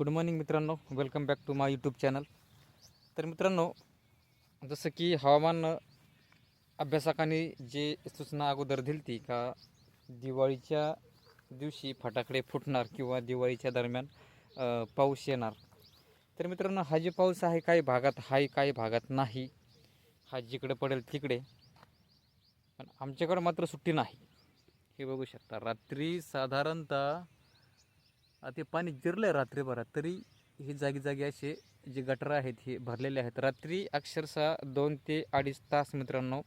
Good morning मित्रांनो. Welcome back to my YouTube channel तर मित्रांनो जसं की हवामान अभ्यासकांनी जे सूचना अगोदर दिली ती का दिवाळीच्या दिवशी फटाकडे फुटणार किंवा दिवाळीच्या दरम्यान पाऊस येणार. तर मित्रांनो हा जे पाऊस आहे काही भागात आहे काही भागात नाही. हा जिकडे पडेल तिकडे. पण आमच्याकडं मात्र सुट्टी नाही. हे बघू शकता. रात्री साधारणतः ते पाणी जिरलं आहे रात्रीभरात तरी ही जागी जागी असे जे गटर आहेत हे भरलेले आहेत. रात्री अक्षरशः दोन ते अडीच तास मित्रांनो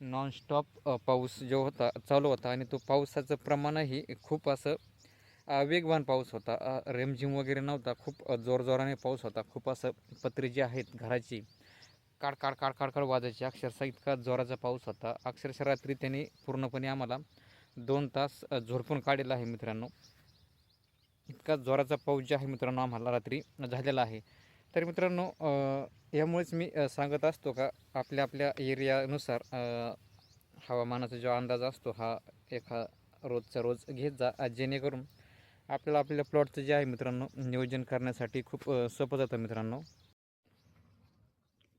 नॉनस्टॉप पाऊस जो होता चालू होता आणि तो पावसाचं प्रमाणही खूप असं वेगवान पाऊस होता. रेमझिम वगैरे नव्हता खूप जोरजोराने पाऊस होता. खूप असं पत्रे जी आहेत घराची काड काड काड काड काड वाजायची. अक्षरशः इतका जोराचा पाऊस होता. अक्षरशः रात्री त्याने पूर्णपणे आम्हाला दोन तास झोडपून काढलेला आहे मित्रांनो. इतका जोराचा पाऊस जे आहे मित्रांनो आम्हाला रात्री झालेला आहे. तर मित्रांनो यामुळेच मी सांगत असतो का आपल्या आपल्या एरियानुसार हवामानाचा जो अंदाज असतो हा एका रोजचा रोज घेत जा जेणेकरून आपल्याला आपल्या प्लॉटचं जे आहे मित्रांनो नियोजन करण्यासाठी खूप सोपं जातं मित्रांनो.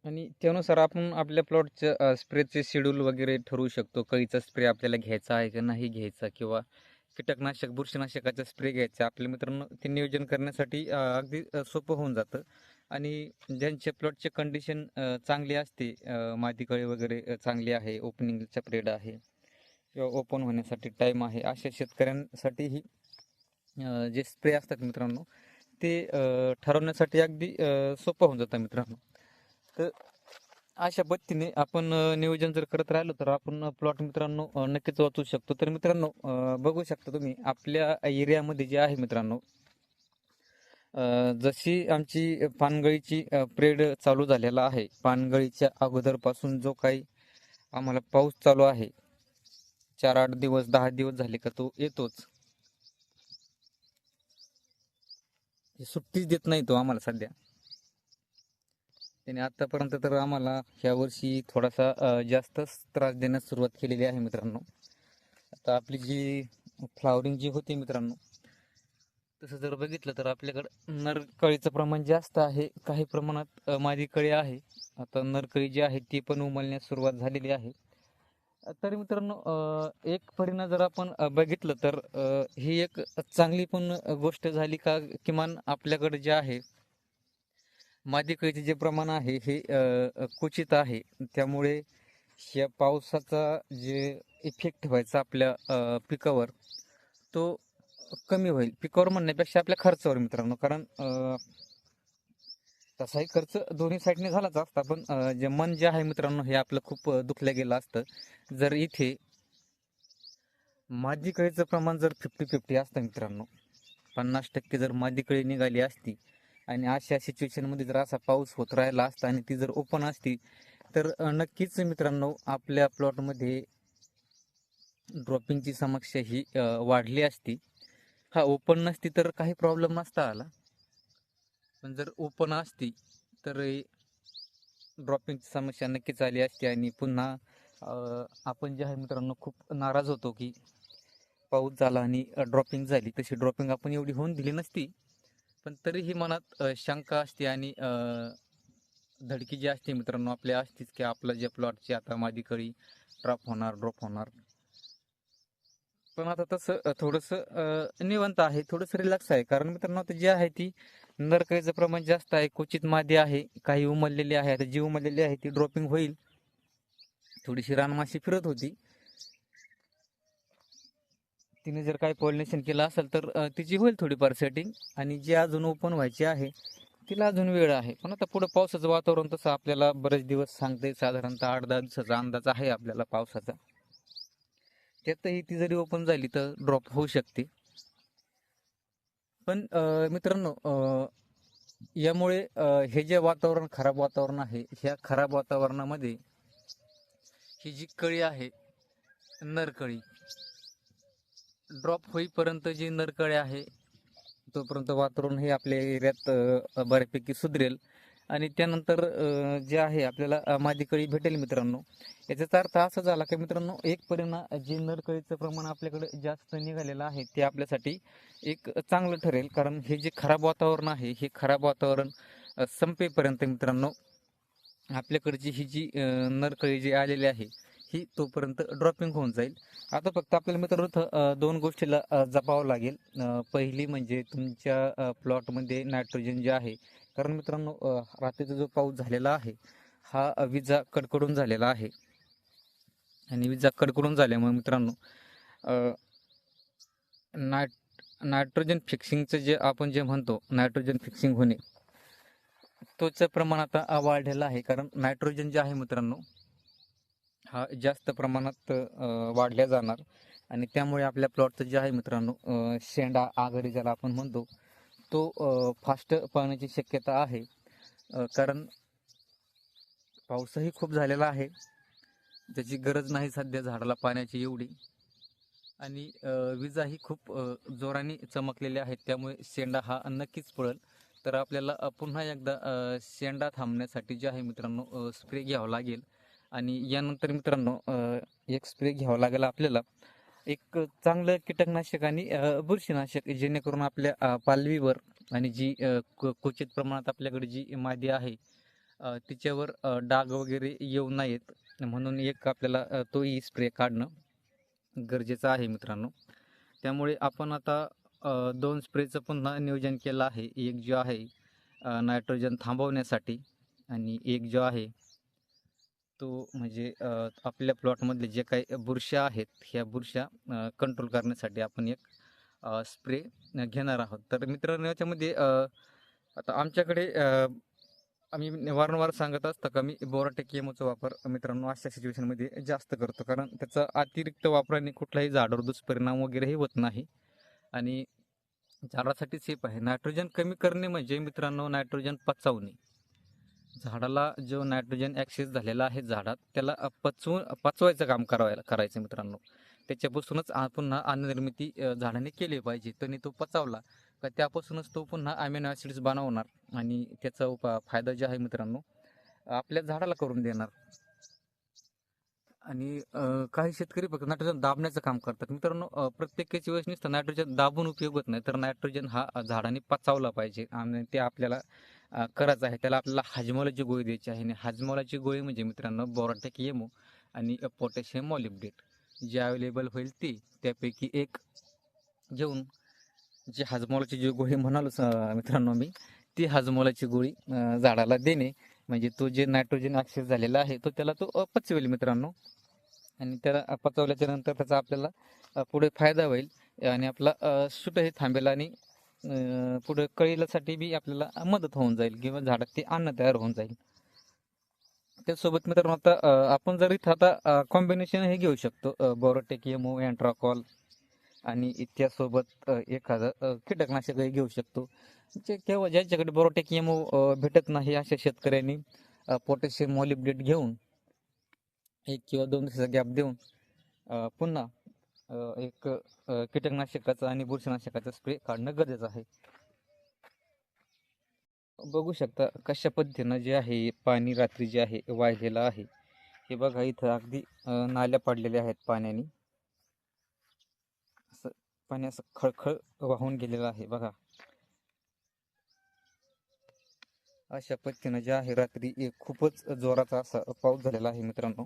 आणि त्यानुसार आपण आपल्या प्लॉटचं स्प्रेचे शेड्यूल वगैरे ठरवू शकतो. कळीचा स्प्रे आपल्याला घ्यायचा आहे का नाही घ्यायचा किंवा कीटकनाशक बुरशीनाशकाचा स्प्रे घ्यायचा. आपल्या मित्रांनो ते नियोजन करण्यासाठी अगदी सोपं होऊन जातं. आणि ज्यांचे प्लॉटचे कंडिशन चांगली असते मादीकळी माती वगैरे चांगली आहे ओपनिंगचा पिरियड आहे किंवा ओपन होण्यासाठी टाईम आहे अशा शेतकऱ्यांसाठीही जे स्प्रे असतात मित्रांनो ते ठरवण्यासाठी अगदी सोपं होऊन जातं मित्रांनो. तर अशा पद्धतीने आपण नियोजन जर करत राहिलो तर आपण प्लॉट मित्रांनो नक्कीच वाचू शकतो. तर मित्रांनो बघू शकता तुम्ही आपल्या एरियामध्ये जे आहे मित्रांनो जशी आमची पानगळीची प्रेड चालू झालेला आहे. पानगळीच्या अगोदरपासून जो काही आम्हाला पाऊस चालू आहे चार आठ दिवस दहा दिवस झाले का तो येतोच. सुट्टीच देत नाही तो आम्हाला सध्या. त्याने आतापर्यंत तर आम्हाला ह्या वर्षी थोडासा जास्तच त्रास देण्यास सुरुवात केलेली आहे मित्रांनो. आता आपली जी फ्लावरिंग जी होती मित्रांनो तसं जर बघितलं तर आपल्याकडं नरकळीचं प्रमाण जास्त आहे. काही प्रमाणात माझी मादी कळी आहे. आता नरकळी जी आहे ती पण उमलण्यास सुरुवात झालेली आहे. तरी मित्रांनो एक परिणाम जर आपण बघितलं तर ही एक चांगली पण गोष्ट झाली का किमान आपल्याकडे जे आहे मादी कळीचे जे प्रमाण आहे हे क्वचित आहे. त्यामुळे या पावसाचा जे इफेक्ट व्हायचा आपल्या पिकावर तो कमी होईल. पिकावर म्हणण्यापेक्षा आपल्या खर्चावर मित्रांनो. कारण तसाही खर्च दोन्ही साईडने झालाच असता. पण जे मन जे आहे मित्रांनो हे आपलं खूप दुखलं गेलं असतं. जर इथे मादी कळीचं प्रमाण जर फिफ्टी फिफ्टी असतं मित्रांनो पन्नास टक्के जर मादी कळी निघाली असती आणि अशा सिच्युएशनमध्ये जर असा पाऊस होत राहिला असता आणि ती जर ओपन असती तर नक्कीच मित्रांनो आपल्या प्लॉटमध्ये ड्रॉपिंगची समस्या ही वाढली असती. हा ओपन नसती तर काही प्रॉब्लेम नसता आला. पण जर ओपन असती तर ड्रॉपिंगची समस्या नक्कीच आली असती. आणि पुन्हा आपण जे आहे मित्रांनो खूप नाराज होतो की पाऊस झाला आणि ड्रॉपिंग झाली. तशी ड्रॉपिंग आपण एवढी होऊन दिली नसती. पण तरीही मनात शंका असते आणि धडकी जी असते मित्रांनो आपल्या असतीच की आपलं जे प्लॉटची आता माझी कळी ड्रॉप होणार ड्रॉप होणार. पण आता तसं थोडंसं निवंत आहे थोडंसं रिलॅक्स आहे. कारण मित्रांनो आता जी आहे ती नरकळीचं प्रमाण जास्त आहे क्वचित मादी आहे काही उमललेली आहे आता जी उमललेली आहे ती ड्रॉपिंग होईल. थोडीशी रानमाशी फिरत होती. तिने जर काही पॉलिनेशन केलं असेल तर तिची होईल थोडीफार सेटिंग आणि जी अजून ओपन व्हायची आहे तिला अजून वेळ आहे. पण आता पुढं पावसाचं वातावरण तसं आपल्याला बरेच दिवस सांगते. साधारणतः आठ दहा दिवसाचा अंदाज आहे आपल्याला पावसाचा. त्यातही ती जरी ओपन झाली तर ड्रॉप होऊ शकते. पण मित्रांनो यामुळे हे जे वातावरण खराब वातावरण आहे ह्या खराब वातावरणामध्ये ही जी कळी आहे नरकळी ड्रॉप होईपर्यंत जी नरकळी आहे तोपर्यंत वातावरण हे आपल्या एरियात बऱ्यापैकी सुधरेल. आणि त्यानंतर जे आहे आपल्याला माझी कळी भेटेल मित्रांनो. याच्याचा अर्थ असा झाला की मित्रांनो एक परिणाम जे नरकळीचं प्रमाण आपल्याकडे जास्त निघालेलं आहे ते आपल्यासाठी एक चांगलं ठरेल. कारण हे जे खराब वातावरण आहे हे खराब वातावरण संपेपर्यंत मित्रांनो आपल्याकडची ही जी नरकळी जी आलेली आहे ही तोपर्यंत ड्रॉपिंग होऊन जाईल. आता फक्त आपल्याला मित्रांनो दोन गोष्टीला जपावं लागेल. पहिली म्हणजे तुमच्या प्लॉटमध्ये नायट्रोजन जे आहे कारण मित्रांनो रात्रीचा जो पाऊस झालेला आहे हा विजा कडकडून झालेला आहे. आणि विजा कडकडून झाल्यामुळे मित्रांनो नायट नायट्रोजन फिक्सिंगचं जे आपण जे म्हणतो नायट्रोजन फिक्सिंग होणे तोचं प्रमाण आता वाढलेलं आहे. कारण नायट्रोजन जे आहे मित्रांनो हा जास्त प्रमाणात वाढल्या जाणार. आणि त्यामुळे आपल्या प्लॉटचं जे आहे मित्रांनो शेंडा आघाडी ज्याला आपण म्हणतो तो फास्ट पाण्याची शक्यता आहे. कारण पाऊसही खूप झालेला आहे. त्याची गरज नाही सध्या झाडाला पाण्याची एवढी. आणि विजाही खूप जोराने चमकलेल्या आहेत. त्यामुळे शेंडा हा नक्कीच पळेल. तर आपल्याला पुन्हा एकदा शेंडा थांबण्यासाठी जे आहे मित्रांनो स्प्रे घ्यावा लागेल. आणि यानंतर मित्रांनो एक स्प्रे घ्यावा लागेल आपल्याला. एक चांगलं कीटकनाशक आणि बुरशीनाशक जेणेकरून आपल्या पालवीवर आणि जी क्वचित प्रमाणात आपल्याकडे जी मादी आहे तिच्यावर डाग वगैरे येऊ नयेत. म्हणून एक आपल्याला तोही स्प्रे काढणं गरजेचं आहे मित्रांनो. त्यामुळे आपण आता दोन स्प्रेचं पुन्हा नियोजन केलं आहे. एक जो आहे नायट्रोजन थांबवण्यासाठी आणि एक जो आहे तो म्हणजे आपल्या प्लॉटमधले जे काही बुरश्या आहेत ह्या बुरशा कंट्रोल करण्यासाठी आपण एक स्प्रे घेणार आहोत. तर मित्रांनो याच्यामध्ये आता आमच्याकडे आम्ही वारंवार सांगत असतं का मी बोराटेक केमोचा वापर मित्रांनो अशा सिच्युएशनमध्ये जास्त करतो. कारण त्याचा अतिरिक्त वापराने कुठलाही झाडावर दुष्परिणाम वगैरेही होत नाही. आणि झाडासाठी सेफ आहे. नायट्रोजन कमी करणे म्हणजे मित्रांनो नायट्रोजन पचवणे. झाडाला जो नायट्रोजन ॲक्सेस झालेला आहे झाडात त्याला पचवून पचवायचं काम करायला करायचं मित्रांनो. त्याच्यापासूनच पुन्हा अन्ननिर्मिती झाडाने केली पाहिजे. त्याने तो पचावला का त्यापासूनच तो पुन्हा अमिनो ॲसिड्स बनवणार आणि त्याचा उपा फायदा जे आहे मित्रांनो आपल्या झाडाला करून देणार. आणि काही शेतकरी फक्त नायट्रोजन दाबण्याचं काम करतात. मित्रांनो प्रत्येकाची वेळेस नुसतं नायट्रोजन दाबून उपयोग होत नाही तर नायट्रोजन हा झाडाने पचावला पाहिजे आणि ते आपल्याला करायचं आहे. त्याला आपल्याला हाजमोलाची गोळी द्यायची आहे. आणि हाजमोलाची गोळी म्हणजे मित्रांनो बोराटेक येमो आणि पोटॅशियम मॉलिब्डेट. जे अवेलेबल होईल ती. त्यापैकी एक घेऊन जी हाजमोलाची जी गोळी म्हणालो मित्रांनो मी ती हाजमोलाची गोळी झाडाला देणे. म्हणजे तो जे नायट्रोजन ॲक्सेस झालेला आहे तो त्याला तो पचवेल मित्रांनो. आणि त्याला पचवल्याच्या नंतर त्याचा आपल्याला पुढे फायदा होईल. आणि आपला अ, सूटही थांबेल आणि पुढे कळीलासाठी बी आपल्याला मदत होऊन जाईल किंवा झाडात ते अन्न तयार होऊन जाईल. त्याचसोबत मित्रांनो आता आपण जर इथं आता कॉम्बिनेशन हे घेऊ शकतो. बोरोटेक एमो अँट्राकॉल आणि त्यासोबत एखादं कीटकनाशक कीटकनाशकही घेऊ शकतो. जे केव्हा ज्यांच्याकडे बोरोटेक एमो भेटत नाही अशा शेतकऱ्यांनी पोटॅशियम मॉलिब्डेट घेऊन एक किंवा दोन दिवसाचा गॅप देऊन पुन्हा एक कीटकनाशकाचं कीटकनाशकाचा आणि बुरशीनाशकाचा स्प्रे काढणं गरजेचं आहे. बघू शकता कशा पद्धतीनं जे आहे पाणी रात्री जे आहे वाहिलेलं आहे. हे बघा इथं अगदी नाल्या पडलेल्या आहेत पाण्याने. असं पाणी असं खळखळ वाहून गेलेलं आहे बघा. अशा पद्धतीनं जे आहे रात्री एक खूपच जोराचा असा पाऊस झालेला आहे मित्रांनो.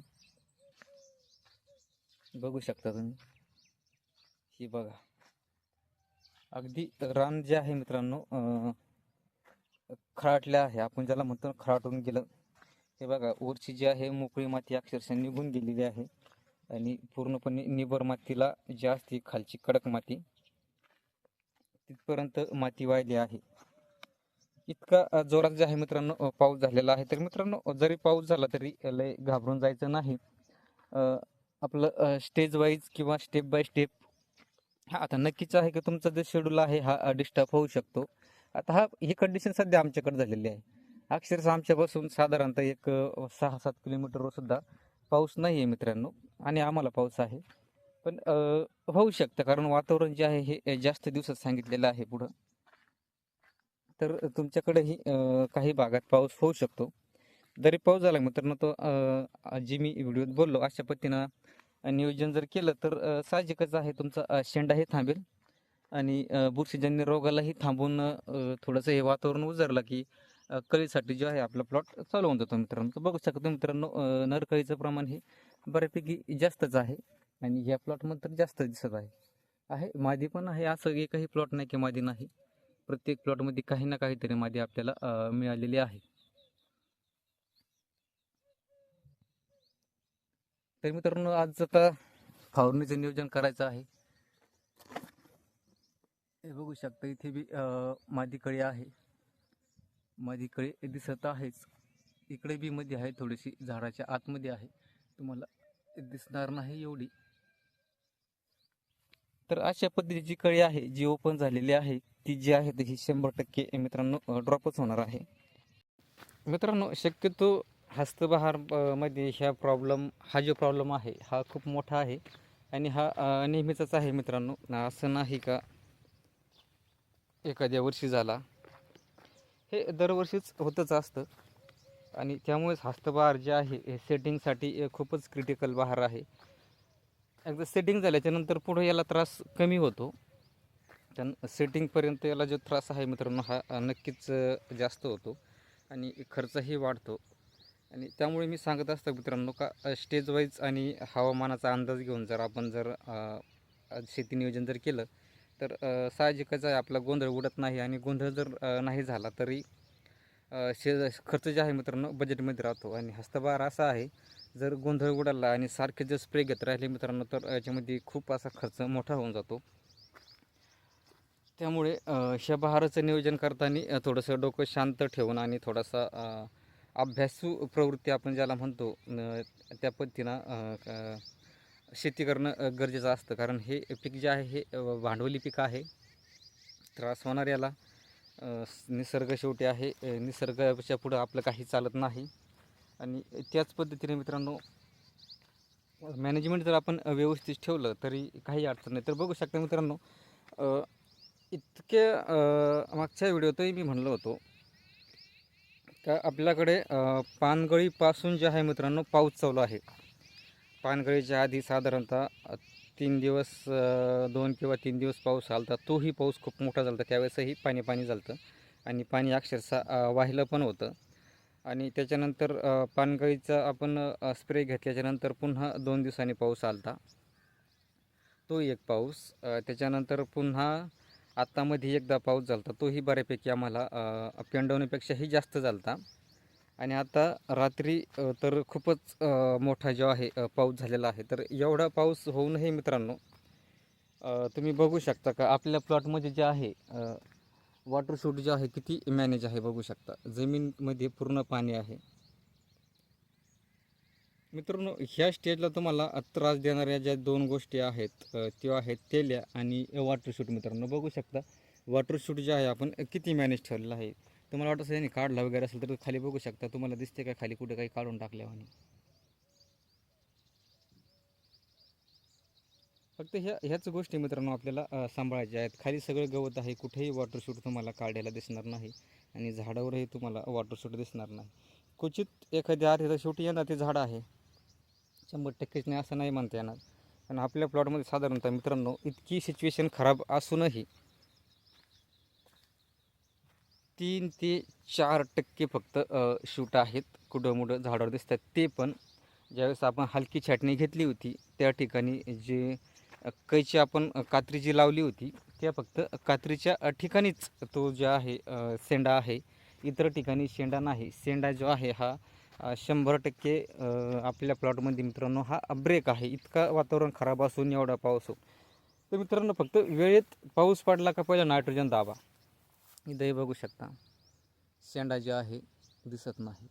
बघू शकता तुम्ही. ही बघा. अगदी रान जे आहे मित्रांनो खराटल्या खराटले आहे. आपण ज्याला म्हणतो खराटून गेलं हे बघा वरची जी आहे मोकळी माती अक्षरशः निघून गेलेली आहे. आणि पूर्णपणे निबर मातीला जी असते खालची कडक माती तिथपर्यंत माती वाहिली आहे. इतका जोरात जे आहे मित्रांनो पाऊस झालेला आहे. तर मित्रांनो जरी पाऊस झाला तरी लय घाबरून जायचं नाही. आपलं स्टेज वाईज किंवा स्टेप बाय स्टेप हा आता नक्कीच आहे की तुमचा जो शेड्यूल आहे हा डिस्टर्ब होऊ शकतो. आता हा ही कंडिशन सध्या आमच्याकडे झालेली आहे. अक्षरशः आमच्यापासून साधारणतः एक सहा सात किलोमीटरवर सुद्धा पाऊस नाही आहे मित्रांनो आणि आम्हाला पाऊस आहे. पण होऊ शकतं कारण वातावरण जे आहे हे जास्त दिवसात सांगितलेलं आहे पुढं. तर तुमच्याकडेही काही भागात पाऊस होऊ शकतो. जरी पाऊस झाला मित्रांनो तो जी मी व्हिडिओत बोललो अशा पद्धतीनं नियोजन जर केलं तर साहजिकच आहे तुमचा शेंडा हे थांबेल. आणि बुरशीजन्य रोगालाही थांबून थोडंसं हे वातावरण उजरलं की कळीसाठी जो आहे आपला प्लॉट चालू होऊन जातो मित्रांनो. तर बघू शकतो मित्रांनो नरकळीचं प्रमाण हे बऱ्यापैकी जास्तच आहे. आणि ह्या प्लॉटमध्ये तर जास्त दिसत आहे. आहे मादी पण आहे. असं एकही प्लॉट नाही की मादी नाही. प्रत्येक प्लॉटमध्ये काही ना काहीतरी मादी आपल्याला मिळालेली आहे. तर मित्रांनो आज आता फवारणीचं नियोजन करायचं आहे. हे बघू शकता इथे बी माझी मादी कळी आहे. मादी कळी दिसत आहेच. इकडे बी मध्ये आहे थोडीशी झाडाच्या आतमध्ये आहे. तुम्हाला दिसणार नाही एवढी. तर अशा पद्धतीची कळी आहे जी ओपन झालेली आहे ती जी आहे ती शंभर टक्के मित्रांनो ड्रॉपच होणार आहे. मित्रांनो शक्यतो हस्तबहारमध्ये मध्ये ह्या प्रॉब्लेम हा जो प्रॉब्लेम आहे हा खूप मोठा आहे. आणि हा नेहमीचाच आहे मित्रांनो. असं नाही का एखाद्या वर्षी झाला. हे दरवर्षीच होतच असतं. आणि त्यामुळेच हस्तबहार जे आहे हे सेटिंगसाठी खूपच क्रिटिकल बहार आहे. एकदा सेटिंग झाल्याच्यानंतर पुढे याला त्रास कमी होतो. पण सेटिंगपर्यंत याला जो त्रास आहे मित्रांनो हा नक्कीच जास्त होतो. आणि खर्चही वाढतो. आणि त्यामुळे मी सांगत असतो मित्रांनो का स्टेज वाईज आणि हवामानाचा अंदाज घेऊन जर आपण जर शेती नियोजन जर केलं तर साहजिकच आहे आपला गोंधळ उडत नाही आणि गोंधळ जर नाही झाला तरी शे खर्च जे आहे मित्रांनो बजेटमध्ये राहतो आणि हस्तभार असा आहे जर गोंधळ उडाला आणि सारखे जर स्प्रे घेत राहिले मित्रांनो तर याच्यामध्ये खूप असा खर्च मोठा होऊन जातो. त्यामुळे शबहाराचं नियोजन करताना थोडंसं डोकं शांत ठेवून आणि थोडासा अभ्यासू प्रवृत्ती आपण ज्याला म्हणतो त्या पद्धतीनं शेती करणं गरजेचं असतं. कारण हे पीक जे आहे हे भांडवली पीक आहे. त्रास होणार याला. निसर्ग शेवटी आहे. निसर्गाच्या पुढं आपलं काही चालत नाही. आणि त्याच पद्धतीने मित्रांनो मॅनेजमेंट जर आपण व्यवस्थित ठेवलं तरी काही अडचण नाही. तर बघू शकता मित्रांनो इतक्या मागच्या व्हिडिओतही मी म्हणलो होतो तर आपल्याकडे पानगळीपासून जे आहे मित्रांनो पाऊस चालू आहे. पानगळीच्या आधी साधारणतः तीन दिवस दोन किंवा तीन दिवस पाऊस आलता तोही पाऊस खूप मोठा झाला त्यावेळेसही पाणी पाणी झालं आणि पाणी अक्षरशः वाहिलं पण होतं. आणि त्याच्यानंतर पानगळीचा आपण स्प्रे घेतल्याच्यानंतर पुन्हा दोन दिवसांनी पाऊस आलता. तो एक पाऊस त्याच्यानंतर पुन्हा आत्तामध्ये एकदा पाऊस झाला तोही बऱ्यापैकी आम्हाला अ, पेंडवण्यापेक्षाही जास्त झाला आणि आता रात्री तर खूपच मोठा जो आहे पाऊस झालेला आहे. तर एवढा पाऊस होऊनही मित्रांनो तुम्ही बघू शकता का आपल्या प्लॉटमध्ये जे आहे वॉटर शूट जे आहे किती मॅनेज आहे बघू शकता. जमीनमध्ये पूर्ण पाणी आहे. मित्रांनो ह्या स्टेजला तुम्हाला त्रास देणाऱ्या ज्या दोन गोष्टी आहेत त्या आहेत तेल्या आणि वॉटर शूट मित्रांनो बघू शकता. वॉटर शूट जे आहे आपण किती मॅनेज ठेवलेलं आहे. तुम्हाला वाटत असेल काढला वगैरे असेल तर खाली बघू शकता. तुम्हाला दिसते का खाली कुठे काही काढून टाकल्यावानी? फक्त ह्या ह्याच गोष्टी मित्रांनो आपल्याला सांभाळायच्या आहेत. खाली सगळं गवत आहे कुठेही वॉटरशूट तुम्हाला काढायला दिसणार नाही आणि झाडावरही तुम्हाला वॉटरशूट दिसणार नाही. क्वचित एखाद्या अर्ध्या शेवटी येणार ते झाड आहे. शंभर टक्केच नाही असं नाही म्हणता येणार. कारण आपल्या प्लॉटमध्ये साधारणतः मित्रांनो इतकी सिच्युएशन खराब असूनही तीन ते चार टक्के फक्त शूट आहेत. कुठं मुठं झाडावर दिसतात ते पण. ज्यावेळेस आपण हलकी छाटणी घेतली होती त्या ठिकाणी जे कैची आपण कात्री जी लावली होती त्या फक्त कात्रीच्या ठिकाणीच तो जो आहे शेंडा आहे. इतर ठिकाणी शेंडा नाही. शेंडा जो आहे हा शंभर टक्के आपल्या प्लॉटमध्ये मित्रांनो हा ब्रेक आहे. इतका वातावरण खराब असून एवढा पाऊस हो. तर मित्रांनो फक्त वेळेत पाऊस पडला का पहिला नायट्रोजन दाबा. इथंही बघू शकता. शेंडा जे आहे दिसत नाही.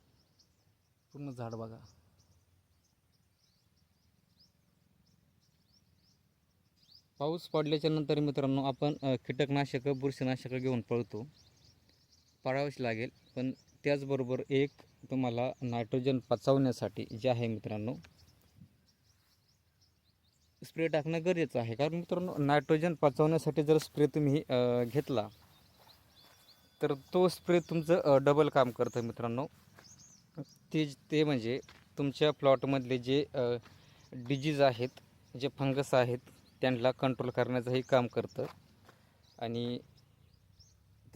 पूर्ण झाड बघा. पाऊस पडल्याच्या नंतर मित्रांनो आपण कीटकनाशकं बुरशीनाशकं घेऊन पळतो. पाळावंच लागेल पण त्याचबरोबर एक तुम्हाला नायट्रोजन पचवण्यासाठी जे आहे मित्रांनो स्प्रे टाकणं गरजेचं आहे. कारण मित्रांनो नायट्रोजन पचवण्यासाठी जर स्प्रे तुम्ही घेतला तर तो स्प्रे तुमचं डबल काम करतं मित्रांनो. ते ते म्हणजे तुमच्या प्लॉटमधले जे डिजीज आहेत जे फंगस आहेत त्यांना कंट्रोल करण्याचंही काम करतं. आणि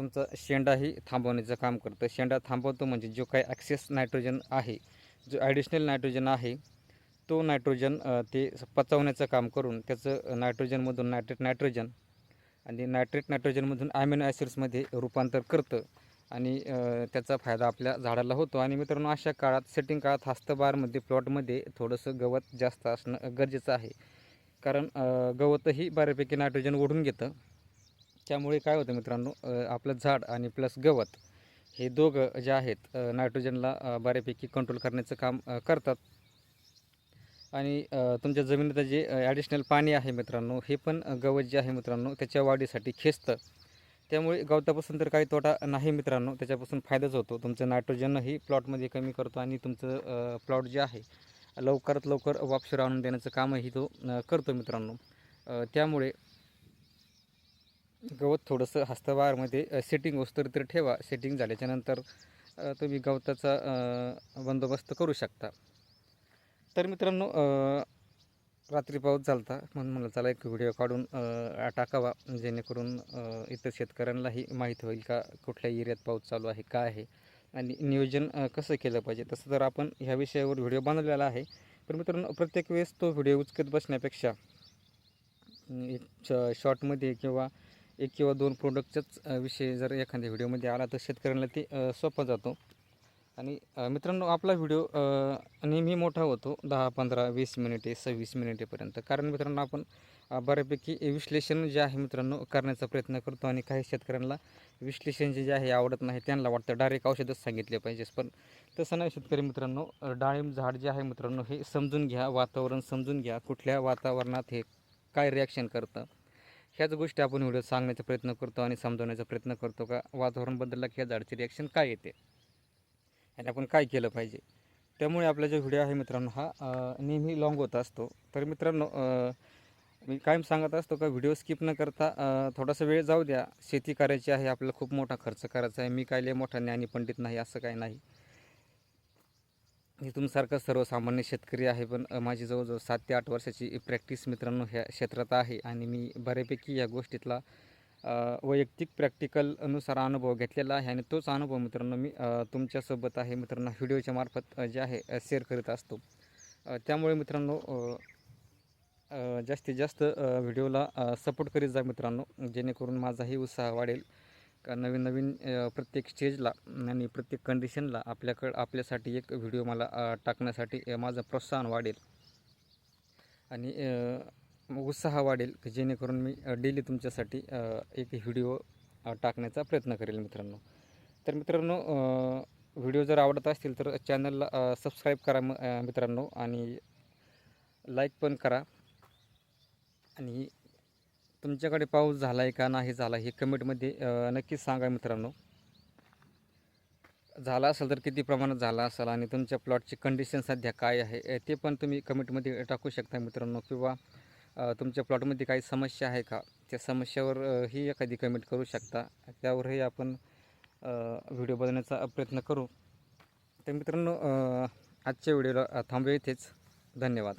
तुमचा शेंडाही थांबवण्याचं काम करतं. शेंडा थांबवतो म्हणजे जो काही ॲक्सेस नायट्रोजन आहे जो ॲडिशनल नायट्रोजन आहे तो नायट्रोजन ते पचवण्याचं काम करून त्याचं नायट्रोजनमधून नायट्रेट नायट्रोजन आणि नायट्रेट नायट्रोजनमधून ॲमिनो ॲसिड्समध्ये रूपांतर करतं आणि त्याचा फायदा आपल्या झाडाला होतो. आणि मित्रांनो अशा काळात सेटिंग काळात हस्तबारमध्ये प्लॉटमध्ये थोडंसं गवत जास्त असणं गरजेचं आहे. कारण गवतही बऱ्यापैकी नायट्रोजन ओढून घेतं. त्यामुळे काय होतं मित्रांनो आपलं झाड आणि प्लस गवत हे दोघं जे आहेत नायट्रोजनला बऱ्यापैकी कंट्रोल करण्याचं काम करतात. आणि तुमच्या जमिनीत जे ॲडिशनल पाणी आहे मित्रांनो हे पण गवत जे आहे मित्रांनो त्याच्या वाढीसाठी खेचतं. त्यामुळे गवतापासून तर काही तोटा नाही मित्रांनो त्याच्यापासून फायदाच होतो. तुमचं नायट्रोजनही प्लॉटमध्ये कमी करतो आणि तुमचं प्लॉट जे आहे लवकरात लवकर वापशीर आणून देण्याचं कामही तो करतो मित्रांनो. त्यामुळे गवत थोडंसं हस्तवारमध्ये सेटिंग होस्तोवर तर ठेवा सेटिंग झाल्याच्यानंतर तुम्ही गवताचा बंदोबस्त करू शकता. तर मित्रांनो रात्री पाऊस झालता म्हणून मला चला एक व्हिडिओ काढून टाकावा जेणेकरून इतर शेतकऱ्यांनाही माहीत होईल का कुठल्या एरियात पाऊस चालू आहे काय आहे आणि नियोजन कसं केलं पाहिजे. तसं तर आपण ह्या विषयावर व्हिडिओ बनवलेला आहे. तर मित्रांनो प्रत्येक वेळेस तो व्हिडिओ उचकत बसण्यापेक्षा एक शॉर्टमध्ये किंवा एक किंवा दोन प्रोडक्टचाच विषय जर एखाद्या व्हिडिओमध्ये आला तर शेतकऱ्यांना ते सोपा जातो. आणि मित्रांनो आपला व्हिडिओ नेहमी मोठा होतो दहा पंधरा वीस मिनिटे सव्वीस मिनिटेपर्यंत. कारण मित्रांनो आपण बऱ्यापैकी विश्लेषण जे आहे मित्रांनो करण्याचा प्रयत्न करतो आणि काही शेतकऱ्यांना विश्लेषण जे जे आहे आवडत नाही त्यांना वाटतं डायरेक्ट औषधच सांगितले पाहिजे. पण तसं नाही शेतकरी मित्रांनो डाळिंब झाड जे आहे मित्रांनो हे समजून घ्या वातावरण समजून घ्या कुठल्या वातावरणात हे काय रिॲक्शन करतं. ह्याच गोष्टी आपण व्हिडिओ सांगण्याचा प्रयत्न करतो आणि समजवण्याचा प्रयत्न करतो का? वातावरण बदलला की ह्या झाडची रिॲक्शन काय येते? आणि आपण काय केलं पाहिजे? त्यामुळे आपला जो व्हिडिओ आहे मित्रांनो हा नेहमी लाँग होत असतो. तर मित्रांनो मी कायम सांगत असतो का व्हिडिओ स्किप न करता थोडासा वेळ जाऊ द्या. शेती करायची आहे आपल्याला खूप मोठा खर्च करायचा आहे. मी काय लय मोठा ज्ञानी पंडित नाही असं काय नाही. मी तुमसारखा सर्वसामान्य शेतकरी आहे पण माझी जवळजवळ सात ते आठ वर्षाची प्रॅक्टिस मित्रांनो ह्या क्षेत्रात आहे आणि मी बऱ्यापैकी या गोष्टीतला वैयक्तिक प्रॅक्टिकल अनुसार अनुभव घेतलेला आहे आणि तोच अनुभव मित्रांनो मी तुमच्यासोबत आहे. मित्रांनो व्हिडिओच्या मार्फत जे आहे शेअर करीत असतो. त्यामुळे मित्रांनो जास्तीत जास्त व्हिडिओला सपोर्ट करीत जा मित्रांनो जेणेकरून माझाही उत्साह वाढेल. का नवीन नवीन प्रत्येक स्टेजला आणि प्रत्येक कंडिशनला आपल्याकडं आपल्यासाठी एक व्हिडिओ मला टाकण्यासाठी माझं प्रोत्साहन वाढेल. आणि उत्साह वाढेल की जेणेकरून मी डेली तुमच्यासाठी एक व्हिडिओ टाकण्याचा प्रयत्न करेल मित्रांनो. तर मित्रांनो व्हिडिओ जर आवडत असतील तर चॅनलला सबस्क्राईब करा म- मित्रांनो. आणि लाईक पण करा. आणि तुमच्याकडे पाऊस झाला आहे का नाही झाला हे कमेंटमध्ये नक्कीच सांगा मित्रांनो. झाला असेल तर किती प्रमाणात झाला असेल आणि तुमच्या प्लॉटची कंडिशन सध्या काय आहे ते पण तुम्ही कमेंटमध्ये टाकू शकता मित्रांनो. किंवा तुमच्या प्लॉटमध्ये काही समस्या आहे का? त्या समस्यावर ही एखादी कमेंट करू शकता. त्यावरही आपण व्हिडिओ बनवण्याचा प्रयत्न करू. तर मित्रांनो आजच्या व्हिडिओला थांबूया इथेच. धन्यवाद.